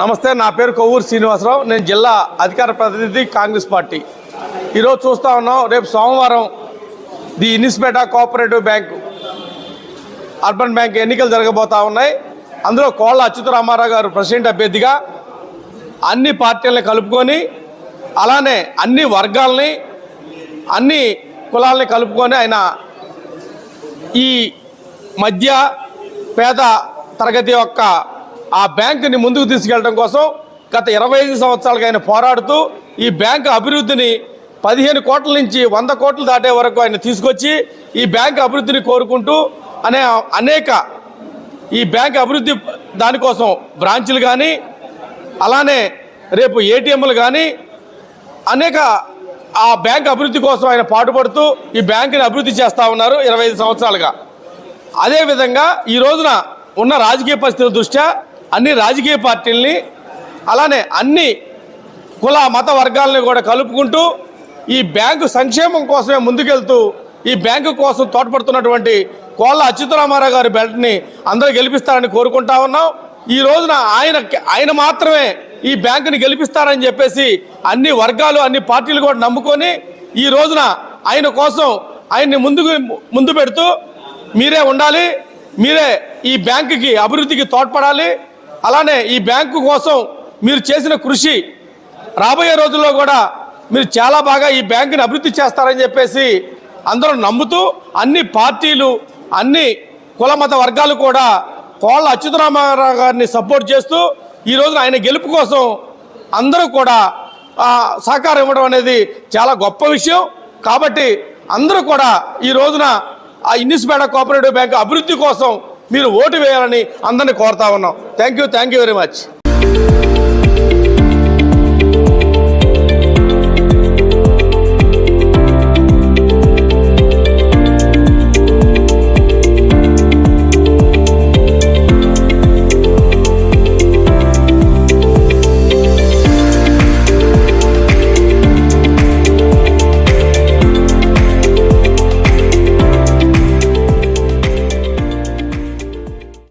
నమస్తే నా పేరు కొవ్వూరు శ్రీనివాసరావు. నేను జిల్లా అధికార ప్రతినిధి కాంగ్రెస్ పార్టీ. ఈరోజు చూస్తా ఉన్నాం రేపు సోమవారం ది ఇన్స్పేట కోఆపరేటివ్ బ్యాంకు అర్బన్ బ్యాంక్ ఎన్నికలు జరగబోతా ఉన్నాయి. అందులో కోళ్ళ అచ్యుతరామారావు గారు ప్రెసిడెంట్ అభ్యర్థిగా అన్ని పార్టీలను కలుపుకొని అలానే అన్ని వర్గాల్ని అన్ని కులాలని కలుపుకొని ఆయన ఈ మధ్య పేద తరగతి యొక్క ఆ బ్యాంకుని ముందుకు తీసుకెళ్ళడం కోసం గత ఇరవై ఐదు సంవత్సరాలుగా ఆయన పోరాడుతూ ఈ బ్యాంకు అభివృద్ధిని పదిహేను కోట్ల నుంచి వంద కోట్లు దాటే వరకు ఆయన తీసుకొచ్చి ఈ బ్యాంకు అభివృద్ధిని కోరుకుంటూ అనే అనేక ఈ బ్యాంక్ అభివృద్ధి దానికోసం బ్రాంచులు కానీ అలానే రేపు ఏటీఎంలు కానీ అనేక ఆ బ్యాంక్ అభివృద్ధి కోసం ఆయన పాటుపడుతూ ఈ బ్యాంకుని అభివృద్ధి చేస్తూ ఉన్నారు ఇరవై ఐదు సంవత్సరాలుగా. అదేవిధంగా ఈ రోజున ఉన్న రాజకీయ పరిస్థితుల దృష్ట్యా అన్ని రాజకీయ పార్టీల్ని అలానే అన్ని కుల మత వర్గాలని కూడా కలుపుకుంటూ ఈ బ్యాంకు సంక్షేమం కోసమే ముందుకెళ్తూ ఈ బ్యాంకు కోసం తోడ్పడుతున్నటువంటి కోళ్ళ అచ్యుతరామారావు గారి బెల్ట్ని అందరూ గెలిపిస్తారని కోరుకుంటా ఉన్నాం. ఈ రోజున ఆయన ఆయన మాత్రమే ఈ బ్యాంకుని గెలిపిస్తారని చెప్పేసి అన్ని వర్గాలు అన్ని పార్టీలు కూడా నమ్ముకొని ఈ రోజున ఆయన కోసం ఆయన్ని ముందుకు ముందు పెడుతూ మీరే ఉండాలి మీరే ఈ బ్యాంకుకి అభివృద్ధికి తోడ్పడాలి అలానే ఈ బ్యాంకు కోసం మీరు చేసిన కృషి రాబోయే రోజుల్లో కూడా మీరు చాలా బాగా ఈ బ్యాంకుని అభివృద్ధి చేస్తారని చెప్పేసి అందరూ నమ్ముతూ అన్ని పార్టీలు అన్ని కుల మత వర్గాలు కూడా కోళ్ళ అచ్యుతరామారావు గారిని సపోర్ట్ చేస్తూ ఈ రోజున ఆయన గెలుపు కోసం అందరూ కూడా సహకారం ఇవ్వడం అనేది చాలా గొప్ప విషయం. కాబట్టి అందరూ కూడా ఈ రోజున ఆ ఇన్నిస్పేడ కోఆపరేటివ్ బ్యాంక్ అభివృద్ధి కోసం మీరు ఓటు వేయాలని అందరినీ కోరుతా ఉన్నాం. Thank you thank you very much